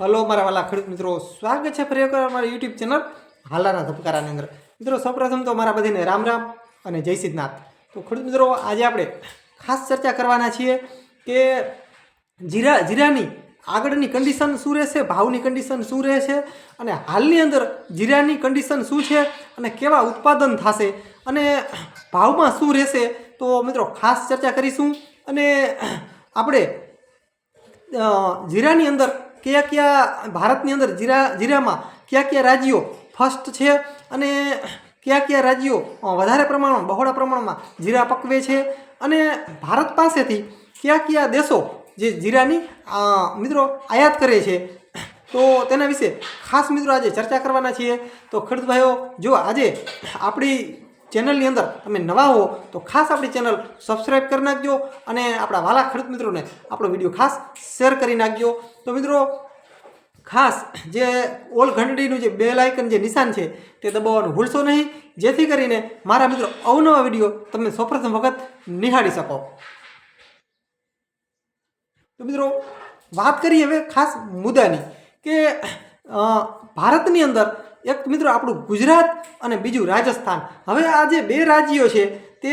Hello મારા વાલા ખેડૂત મિત્રો. સ્વાગત છે ફરી એકવાર અમારી યુટ્યુબ ચેનલ હાલાના ધબકારાની અંદર. મિત્રો, સૌપ્રથમ તો મારા બધીને રામ રામ અને જય સિદ્ધનાથ. તો ખેડૂત મિત્રો, આજે આપણે ખાસ ચર્ચા કરવાના છીએ કે જીરા જીરાની આગળની કન્ડિશન શું રહેશે, ભાવની કન્ડિશન શું રહેશે અને હાલની અંદર જીરાની કન્ડિશન શું છે અને કેવા ઉત્પાદન થશે અને ભાવમાં શું રહેશે, તો મિત્રો ખાસ ચર્ચા કરીશું. અને આપણે જીરાની અંદર કયા કયા ભારતની અંદર જીરા જીરામાં કયા કયા રાજ્યો ફર્સ્ટ છે અને કયા કયા રાજ્યો વધારે પ્રમાણમાં, બહોળા પ્રમાણમાં જીરા પકવે છે? અને ભારત પાસેથી કયા કયા દેશો જે જીરાની મિત્રો આયાત કરે છે? તો તેના વિશે ખાસ મિત્રો આજે ચર્ચા કરવાના છીએ. તો ખેડૂત ભાઈઓ, જો આજે આપણી ચેનલની અંદર તમે નવા હો તો ખાસ આપણી ચેનલ સબસ્ક્રાઈબ કરી નાખજો અને આપણા વાલા ખેડૂત મિત્રોને આપણો વીડિયો ખાસ શેર કરી નાખજો. તો મિત્રો, ખાસ જે ઓલ ઘંટડીનું જે બેલ આઇકન જે નિશાન છે તે દબાવવાનું ભૂલશો નહીં. જેથી કરીને મારા મિત્રો અવનવા વીડિયો તમે સૌપ્રથમ વખત નિહાળી શકો. તો મિત્રો, વાત કરીએ હવે ખાસ મુદ્દાની કે ભારતની અંદર એક મિત્રો આપણું ગુજરાત અને બીજું રાજસ્થાન. હવે આ જે બે રાજ્યો છે, તે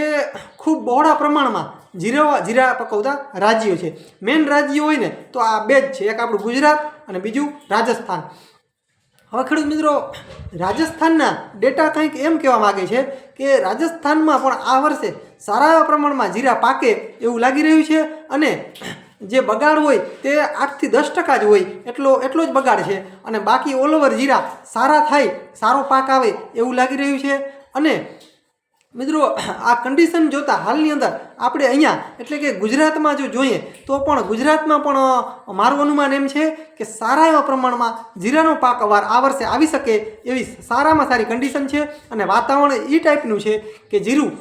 ખૂબ બહોળા પ્રમાણમાં જીરા જીરા પકવતા રાજ્યો છે. મેઇન રાજ્યો હોય ને, તો આ બે જ છે. એક આપણું ગુજરાત અને બીજું રાજસ્થાન. હવે ખેડૂત મિત્રો, રાજસ્થાનના ડેટા કંઈક એમ કહેવા માગે છે કે રાજસ્થાનમાં પણ આ વર્ષે સારા પ્રમાણમાં જીરા પાકે એવું લાગી રહ્યું છે અને જે બગાડ હોય તે આઠથી દસ ટકા જ હોય. એટલો એટલો જ બગાડ છે. અને બાકી ઓલ ઓવર જીરા સારા થાય, સારો પાક આવે એવું લાગી રહ્યું છે. અને મિત્રો, આ કન્ડિશન જોતા હાલની અંદર આપણે અહીંયા, એટલે કે ગુજરાતમાં જો જોઈએ, તો પણ ગુજરાતમાં પણ મારું અનુમાન એમ છે કે સારા એવા પ્રમાણમાં જીરાનો પાક અવાર આ વર્ષે આવી શકે એવી સારામાં સારી કન્ડિશન છે અને વાતાવરણ એ ટાઈપનું છે કે જીરું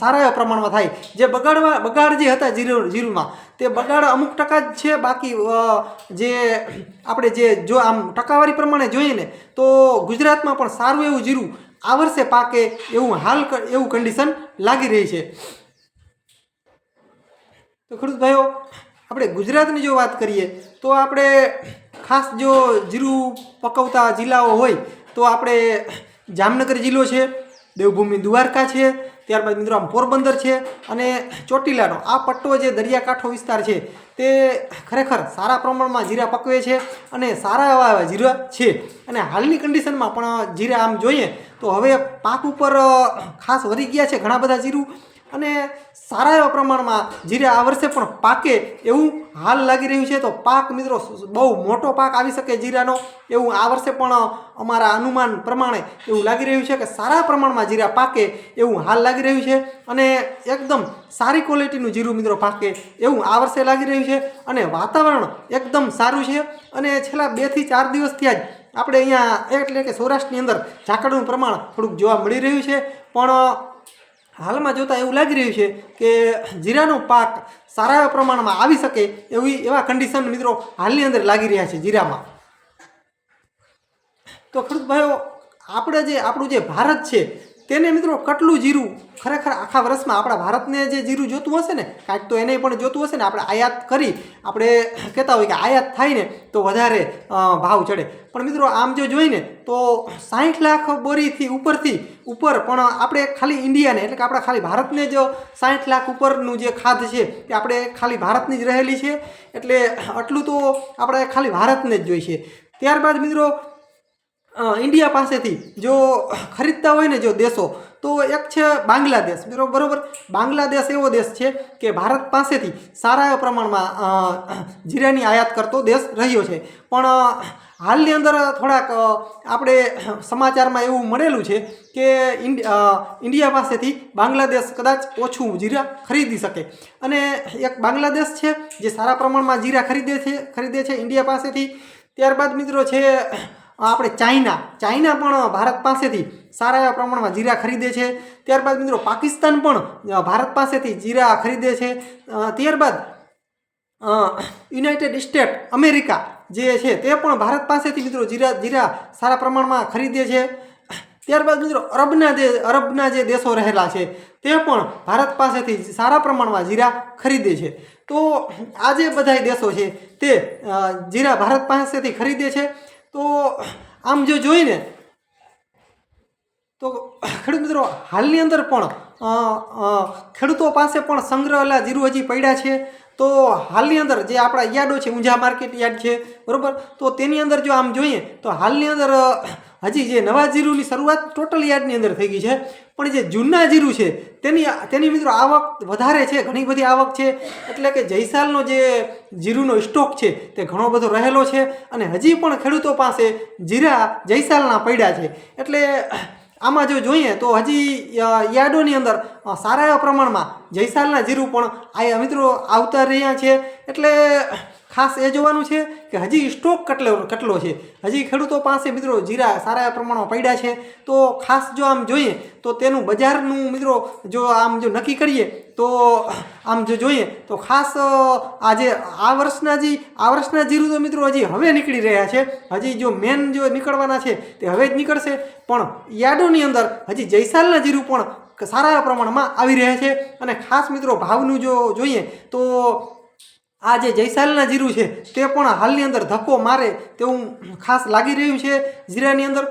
સારા એવા પ્રમાણમાં થાય. જે બગાડવા, બગાડ જે હતા જીરું, જીરુમાં, તે બગાડ અમુક ટકા જ છે, બાકી જે આપણે જે, જો આમ ટકાવારી પ્રમાણે જોઈએ ને, તો ગુજરાતમાં પણ સારું એવું જીરું આ વર્ષે પાકે એવું હાલ એવું કન્ડિશન લાગી રહી છે. તો ખેડૂત ભાઈઓ, આપણે ગુજરાતની જો વાત કરીએ, તો આપણે ખાસ જો જીરું પકવતા જિલ્લાઓ હોય, તો આપણે જામનગર જિલ્લો છે, દેવભૂમિ દ્વારકા છે ત્યારબાદ મિત્રો આમ પોરબંદર છે અને ચોટીલાનો. આ પટ્ટો જે દરિયાકાંઠો વિસ્તાર છે, તે ખરેખર સારા પ્રમાણમાં જીરા પકવે છે અને સારા એવા એવા જીરા છે. અને હાલની કન્ડિશનમાં પણ જીરા આમ જોઈએ તો હવે પાક ઉપર ખાસ વરી ગયા છે ઘણા બધા જીરું. અને સારા એવા પ્રમાણમાં જીરા આ વર્ષે પણ પાકે એવું હાલ લાગી રહ્યું છે. તો પાક મિત્રો, બહુ મોટો પાક આવી શકે જીરાનો. એવું આ વર્ષે પણ અમારા અનુમાન પ્રમાણે એવું લાગી રહ્યું છે કે સારા પ્રમાણમાં જીરા પાકે એવું હાલ લાગી રહ્યું છે. અને એકદમ સારી ક્વોલિટીનું જીરું મિત્રો પાકે એવું આ વર્ષે લાગી રહ્યું છે. અને વાતાવરણ એકદમ સારું છે. અને છેલ્લા બેથી ચાર દિવસથી જ આપણે અહીંયા, એટલે કે સૌરાષ્ટ્રની અંદર ઝાકળનું પ્રમાણ થોડુંક જોવા મળી રહ્યું છે. પણ હાલમાં જોતાં એવું લાગી રહ્યું છે કે જીરાનો પાક સારા એવા પ્રમાણમાં આવી શકે એવી એવા કન્ડિશન મિત્રો હાલની અંદર લાગી રહ્યા છે જીરામાં. તો ખેડૂત ભાઈઓ, આપણે જે આપણું જે ભારત છે તેને મિત્રો કેટલું જીરું ખરેખર આખા વર્ષમાં આપણા ભારતને જે જીરું જોતું હશે ને, કાંઈક તો એને પણ જોતું હશે ને, આપણે આયાત કરી, આપણે કહેતા હોય કે આયાત થાય ને તો વધારે ભાવ ચડે. પણ મિત્રો આમ જો જોઈને, તો સાઠ લાખ બોરીથી ઉપરથી, ઉપર પણ આપણે ખાલી ઇન્ડિયાને, એટલે કે આપણા ખાલી ભારતને જ સાઠ લાખ ઉપરનું જે ખાધ છે તે આપણે ખાલી ભારતની જ રહેલી છે, એટલે આટલું તો આપણે ખાલી ભારતને જ જોઈશે. ત્યારબાદ મિત્રો ઇન્ડિયા પાસેથી જો ખરીદતા હોય ને જો દેશો, તો એક છે બાંગ્લાદેશ, બરો- બરોબર? બાંગ્લાદેશ એવો દેશ છે કે ભારત પાસેથી સારા પ્રમાણમાં જીરાની આયાત કરતો દેશ રહ્યો છે. પણ હાલની અંદર થોડાક આપણે સમાચારમાં એવું મળેલું છે કે ઇન્ડિયા પાસેથી બાંગ્લાદેશ કદાચ ઓછું જીરા ખરીદી શકે. અને એક બાંગ્લાદેશ છે જે સારા પ્રમાણમાં જીરા ખરીદે છે ખરીદે છે ઇન્ડિયા પાસેથી. ત્યારબાદ મિત્રો છે આપણે ચાઇના ચાઇના પણ ભારત પાસેથી સારા એવા પ્રમાણમાં જીરા ખરીદે છે. ત્યારબાદ મિત્રો પાકિસ્તાન પણ ભારત પાસેથી જીરા ખરીદે છે. ત્યારબાદ યુનાઇટેડ સ્ટેટ અમેરિકા જે છે તે પણ ભારત પાસેથી મિત્રો જીરા જીરા સારા પ્રમાણમાં ખરીદે છે. ત્યારબાદ મિત્રો અરબના જે અરબના જે દેશો રહેલા છે તે પણ ભારત પાસેથી સારા પ્રમાણમાં જીરા ખરીદે છે. તો આ જે બધા દેશો છે તે જીરા ભારત પાસેથી ખરીદે છે. તો આમ જો જોઈને, તો ખેડૂત મિત્રો, હાલની અંદર પણ ખેડૂતો પાસે પણ સંગ્રહેલા જીરું હજી પડ્યા છે. તો હાલની અંદર જે આપણા યાર્ડો છે, ઊંઝા માર્કેટ યાર્ડ છે, બરાબર? તો તેની અંદર જો આમ જોઈએ, તો હાલની અંદર હજી જે નવા જીરુની શરૂઆત ટોટલ યાર્ડની અંદર થઈ ગઈ છે. પણ જે જૂના જીરું છે, તેની તેની મિત્રો આવક વધારે છે, ઘણી બધી આવક છે. એટલે કે જયસાલનો જે જીરુનો સ્ટોક છે, તે ઘણો બધો રહેલો છે. અને હજી પણ ખેડૂતો પાસે જીરા જયસાલના પડ્યા છે. એટલે આમાં જો જોઈએ તો હજી યાર્ડોની અંદર સારા એવા પ્રમાણમાં જયસાલના જીરું પણ આ મિત્રો આવતા રહ્યા છે. એટલે ખાસ એ જોવાનું છે કે હજી સ્ટોક કેટલો કેટલો છે. હજી ખેડૂતો પાસે મિત્રો જીરા સારા પ્રમાણમાં પડ્યા છે. તો ખાસ જો આમ જોઈએ, તો તેનું બજારનું મિત્રો જો આમ જો નક્કી કરીએ, તો આમ જો જોઈએ, તો ખાસ આજે આ વર્ષના જે, આ વર્ષના જીરું તો મિત્રો હજી હવે નીકળી રહ્યા છે. હજી જો મેન જો નીકળવાના છે, તે હવે જ નીકળશે. પણ યાર્ડોની અંદર હજી જયસાલના જીરું પણ સારા પ્રમાણમાં આવી રહ્યા છે. અને ખાસ મિત્રો ભાવનું જો જોઈએ, તો આ જે જયસાલના જીરું છે, તે પણ હાલની અંદર ધક્કો મારે તેવું ખાસ લાગી રહ્યું છે જીરાની અંદર.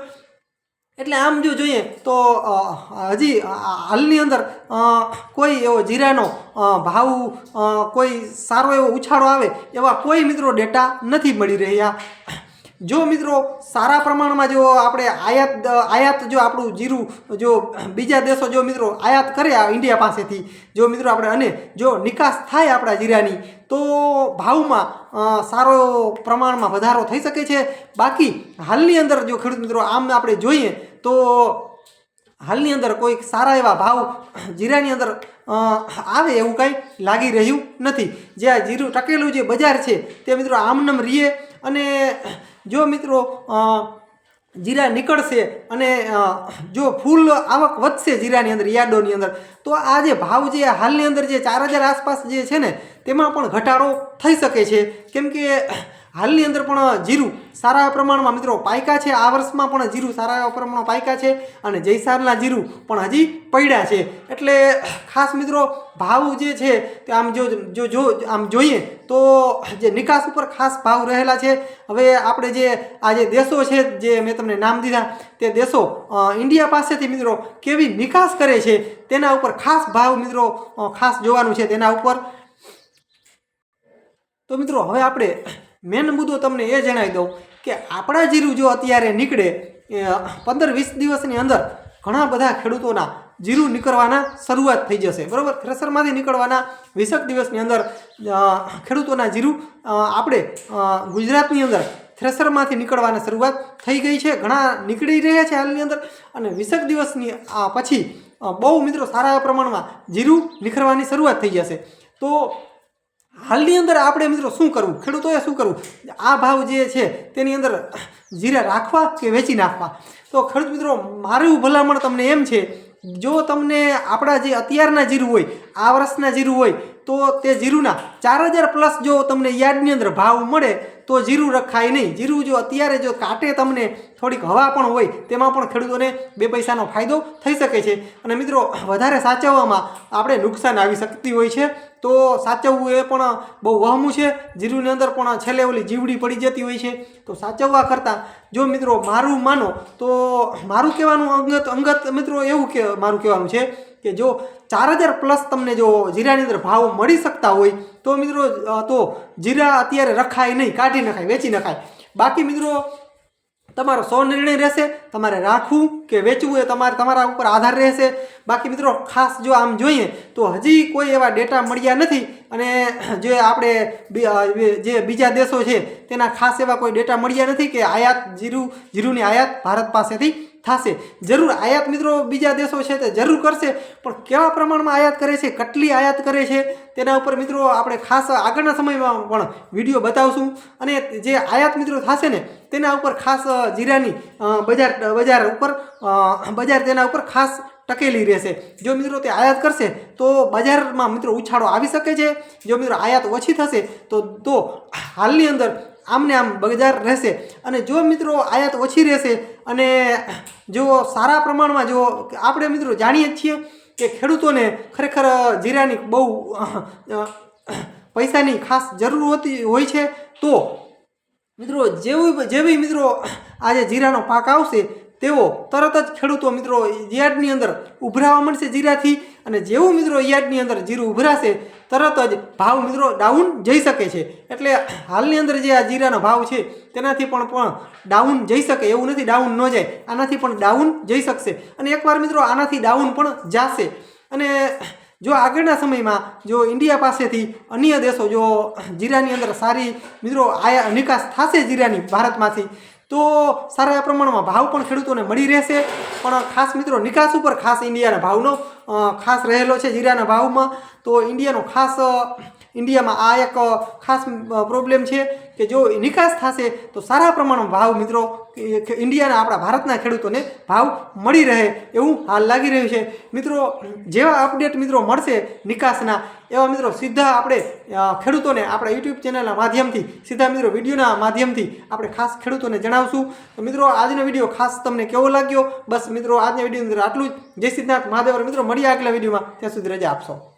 એટલે આમ જો જોઈએ તો હજી હાલની અંદર કોઈ એવો જીરાનો ભાવ કોઈ સારો એવો ઉછાળો આવે એવા કોઈ મિત્રો ડેટા નથી મળી રહ્યા. જો મિત્રો, સારા પ્રમાણમાં જો આપણે આયાત આયાત જો આપણું જીરું, જો બીજા દેશો જો મિત્રો આયાત કરે આ ઇન્ડિયા પાસેથી, જો મિત્રો આપણે, અને જો નિકાસ થાય આપણા જીરાની, તો ભાવમાં સારો પ્રમાણમાં વધારો થઈ શકે છે. બાકી હાલની અંદર જો ખેડૂત મિત્રો આમ આપણે જોઈએ, તો હાલની અંદર કોઈક સારા એવા ભાવ જીરાની અંદર આવે એવું કાંઈ લાગી રહ્યું નથી. જે આ જીરું ટકેલું જે બજાર છે, તે મિત્રો આમનમ રીએ, અને જો મિત્રો જીરા નીકળશે અને જો ફૂલ આવક વધશે જીરાની અંદર યાર્ડોની અંદર, તો આ જે ભાવ જે હાલની અંદર જે ચાર હજાર આસપાસ જે છે ને, તેમાં પણ ઘટાડો થઈ શકે છે. કેમ કે હાલની અંદર પણ જીરું સારા પ્રમાણમાં મિત્રો પાયકા છે. આ વર્ષમાં પણ જીરું સારા એવા પ્રમાણમાં પાયકા છે અને જયસારના જીરું પણ હજી પડ્યા છે. એટલે ખાસ મિત્રો ભાવ જે છે તે આમ જો જો જો આમ જોઈએ તો જે નિકાસ ઉપર ખાસ ભાવ રહેલા છે. હવે આપણે જે આ જે દેશો છે જે મેં તમને નામ દીધા તે દેશો ઇન્ડિયા પાસેથી મિત્રો કેવી નિકાસ કરે છે તેના ઉપર ખાસ ભાવ મિત્રો ખાસ જોવાનું છે તેના ઉપર. તો મિત્રો હવે આપણે મેન મુદ્દો તમને એ જણાવી દઉં કે આપણા જીરું જો અત્યારે નીકળે પંદર વીસ દિવસની અંદર ઘણા બધા ખેડૂતોના જીરું નીકળવાના શરૂઆત થઈ જશે. બરાબર? થ્રેસરમાંથી નીકળવાના વીસેક દિવસની અંદર ખેડૂતોના જીરું આપણે ગુજરાતની અંદર થ્રેસરમાંથી નીકળવાની શરૂઆત થઈ ગઈ છે. ઘણા નીકળી રહ્યા છે હાલની અંદર અને વીસેક દિવસની પછી બહુ મિત્રો સારા પ્રમાણમાં જીરું નિખરવાની શરૂઆત થઈ જશે. તો હાલની અંદર આપણે મિત્રો શું કરવું? ખેડૂતોએ શું કરવું? આ ભાવ જે છે તેની અંદર જીરા રાખવા કે વેચી નાખવા? તો ખેડૂત મિત્રો, મારું ભલામણ તમને એમ છે, જો તમને આપણા જે અત્યારના જીરું હોય, આ વર્ષના જીરું હોય, તો તે જીરુના ચાર હજાર પ્લસ જો તમને યાર્ડની અંદર ભાવ મળે તો જીરું રખાય નહીં. જીરું જો અત્યારે જો કાટે તમને થોડીક હવા પણ હોય, તેમાં પણ ખેડૂતોને બે પૈસાનો ફાયદો થઈ શકે છે. અને મિત્રો, વધારે સાચવવામાં આપણે નુકસાન આવી શકતી હોય છે. તો સાચવવું એ પણ બહુ વહમું છે. જીરુની અંદર પણ છેલ્લે ઓલી જીવડી પડી જતી હોય છે. તો સાચવવા કરતાં જો મિત્રો મારું માનો, તો મારું કહેવાનું અંગત અંગત મિત્રો એવું કે મારું કહેવાનું છે કે જો ચાર હજાર પ્લસ તમને જો જીરાની અંદર ભાવ મળી શકતા હોય તો મિત્રો તો જીરા અત્યારે રખાય નહીં, કાઢી નખાય, વેચી નખાય. બાકી મિત્રો, તમારો સો નિર્ણય રહેશે, તમારે રાખવું કે વેચવું એ તમારે, તમારા ઉપર આધાર રહેશે. બાકી મિત્રો, ખાસ જો આમ જોઈએ, તો હજી કોઈ એવા ડેટા મળ્યા નથી અને જે આપણે જે બીજા દેશો છે, તેના ખાસ એવા કોઈ ડેટા મળ્યા નથી કે આયાત જીરું, જીરુંની આયાત ભારત પાસેથી થશે. જરૂર આયાત મિત્રો બીજા દેશો છે તે જરૂર કરશે, પણ કેવા પ્રમાણમાં આયાત કરે છે, કેટલી આયાત કરે છે, તેના ઉપર મિત્રો આપણે ખાસ આગળના સમયમાં પણ વીડિયો બતાવશું. અને જે આયાત મિત્રો થશે ને, તેના ઉપર ખાસ જીરાની બજાર બજાર ઉપર બજાર તેના ઉપર ખાસ ટકેલી રહેશે. જો મિત્રો તે આયાત કરશે, તો બજારમાં મિત્રો ઉછાળો આવી શકે છે. જો મિત્રો આયાત ઓછી થશે, તો તો હાલની અંદર આમને આમ બજાર રહેશે. અને જો મિત્રો આયાત ઓછી રહેશે અને જો સારા પ્રમાણમાં જો આપણે મિત્રો જાણીએ જ છીએ કે ખેડૂતોને ખરેખર જીરાની બહુ પૈસાની ખાસ જરૂર હોતી, હોય છે, તો મિત્રો જેવું, જેવી મિત્રો આજે જીરાનો પાક આવશે તેવો તરત જ ખેડૂતો મિત્રો યાર્ડની અંદર ઉભરાવા મળશે જીરાથી અને જેવું મિત્રો યાર્ડની અંદર જીરું ઉભરાશે, તરત જ ભાવ મિત્રો ડાઉન જઈ શકે છે. એટલે હાલની અંદર જે આ જીરાનો ભાવ છે, તેનાથી પણ પણ ડાઉન જઈ શકે, એવું નથી ડાઉન ન જાય, આનાથી પણ ડાઉન જઈ શકશે. અને એકવાર મિત્રો આનાથી ડાઉન પણ જાશે. અને જો આગળના સમયમાં જો ઇન્ડિયા પાસેથી અન્ય દેશો જો જીરાની અંદર સારી મિત્રો આયા નિકાસ થશે જીરાની ભારતમાંથી તો સારા પ્રમાણમાં ભાવ પણ ખેડૂતોને મળી રહેશે. પણ ખાસ મિત્રો, નિકાસ ઉપર ખાસ ઇન્ડિયાના ભાવનો ખાસ રહેલો છે જીરાના ભાવમાં. તો ઇન્ડિયાનો ખાસ ઇન્ડિયામાં આ એક ખાસ પ્રોબ્લેમ છે કે જો નિકાસ થશે તો સારા પ્રમાણમાં ભાવ, મિત્રો ઇન્ડિયાના આપણા ભારતના ખેડૂતોને ભાવ મળી રહે એવું હાલ લાગી રહ્યું છે. મિત્રો, જેવા અપડેટ મિત્રો, મળશે નિકાસના, એવા, મિત્રો, સીધા આપણે ખેડૂતોને આપણા યુટ્યુબ ચેનલના માધ્યમથી, સીધા, મિત્રો, વિડીયોના માધ્યમથી આપણે ખાસ ખેડૂતોને જણાવશું. તો, મિત્રો, આજનો વીડિયો ખાસ તમને કેવો લાગ્યો? બસ, મિત્રો, આજના વીડિયો અંદર આટલું જ. જય સિદ્ધનાથ મહાદેવ. મિત્રો, મળીએ આગલા વિડીયોમાં. ત્યાં સુધી રજા આપશો.